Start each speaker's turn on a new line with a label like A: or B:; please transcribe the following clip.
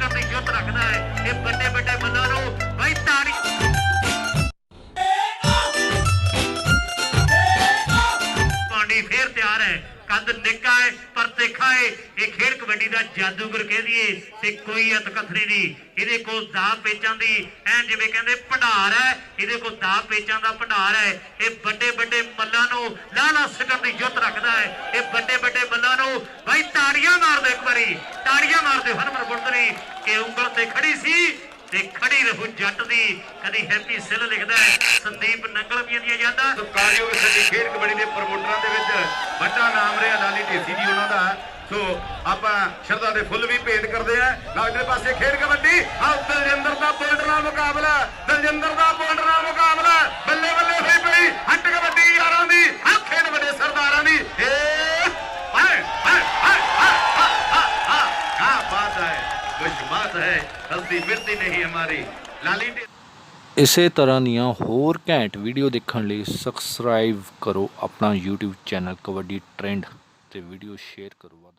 A: ਸਕਣ ਦੀ ਜੁੱਤ ਰੱਖਦਾ ਹੈ, ਇਹ ਵੱਡੇ ਵੱਡੇ ਮੱਲਾਂ ਨੂੰ ਬਈ ਤਾੜੀ ਪਾਣੀ ਫੇਰ ਤਿਆਰ ਹੈ। ਕੰਦ ਨਿੱਕਾ ਹੈ, ਪਰ ਤਿੱਖਾ ਹੈ। ਇਹ ਖੇਡ ਕਬੱਡੀ ਦਾ ਜਾਦੂਗਰ ਕਹਿ ਦਈਏ ਤੇ ਕੋਈ ਅਤਕਥਰੀ ਨਹੀਂ। ਇਹਦੇ ਕੋਲ ਦਾ ਪੇਚਾਂ ਦੀ ਐ ਜਿਵੇਂ ਕਹਿੰਦੇ ਭੰਡਾਰ ਹੈ, ਇਹਦੇ ਕੋਲ ਦਾ ਪੇਚਾਂ ਦਾ ਭੰਡਾਰ ਹੈ। ਇਹ ਵੱਡੇ ਵੱਡੇ ਮੱਲਾਂ ਨੂੰ ਲਾਲਾ ਸਕਣ ਦੀ ਜੁੱਤ ਰੱਖਦਾ ਹੈ। ਇਹ ਵੱਡੇ ਵੱਡੇ ਮੱਲਾਂ ਨੂੰ ਮਾਰ ਤਾੜੀਆਂ ਮਾਰ ਦਿਓ ਹਰਮਨ ਗੁਰਦਰੀ ਕਿ ਉਂਗਲ ਤੇ ਖੜੀ ਸੀ ਤੇ ਖੜੀ ਰਹੂ ਜੱਟ ਦੀ। ਕਦੀ ਹੈਪੀ ਸਿੱਲ ਲਿਖਦਾ ਹੈ, ਸੰਦੀਪ ਨੰਗਲਵੀਆਂ ਦੀਆਂ ਯਾਦਾਂ।
B: ਸੋ ਕਾਰਯੋਗ ਸਾਡੀ ਖੇਡ ਕਬੱਡੀ ਦੇ ਪ੍ਰਮੋਟਰਾਂ ਦੇ ਵਿੱਚ ਵੱਡਾ ਨਾਮ ਰਿਹਾ, ਲਾਲੀ ਢੇਸੀ ਜੀ ਉਹਨਾਂ ਦਾ। ਸੋ ਆਪਾਂ ਸ਼ਰਧਾ ਦੇ ਫੁੱਲ ਵੀ ਭੇਟ ਕਰਦੇ ਆ ਲਾਗਲੇ ਪਾਸੇ ਖੇਡ ਕਬੱਡੀ। ਆ ਦਲਜਿੰਦਰ ਦਾ ਬੋਲਡਰ ਨਾਲ ਮੁਕਾਬਲਾ। ਦਲਜਿੰਦਰ ਦਾ ਬੋਲਡਰ ਨਾਲ ਹੈ ਕੁਝ ਬਾਤ ਹੈ? ਹਸਤੀ ਮਿਰਤੀ ਨਹੀਂ ਹਮਾਰੀ।
C: ਇਸੇ ਤਰ੍ਹਾਂ ਦੀਆਂ ਹੋਰ ਘੈਂਟ ਵੀਡੀਓ ਦੇਖਣ ਲਈ ਸਬਸਕ੍ਰਾਈਬ ਕਰੋ ਆਪਣਾ YouTube ਚੈਨਲ ਕਬੱਡੀ ਟ੍ਰੈਂਡ ਤੇ ਵੀਡੀਓ ਸ਼ੇਅਰ ਕਰੋ ਵੱਧ।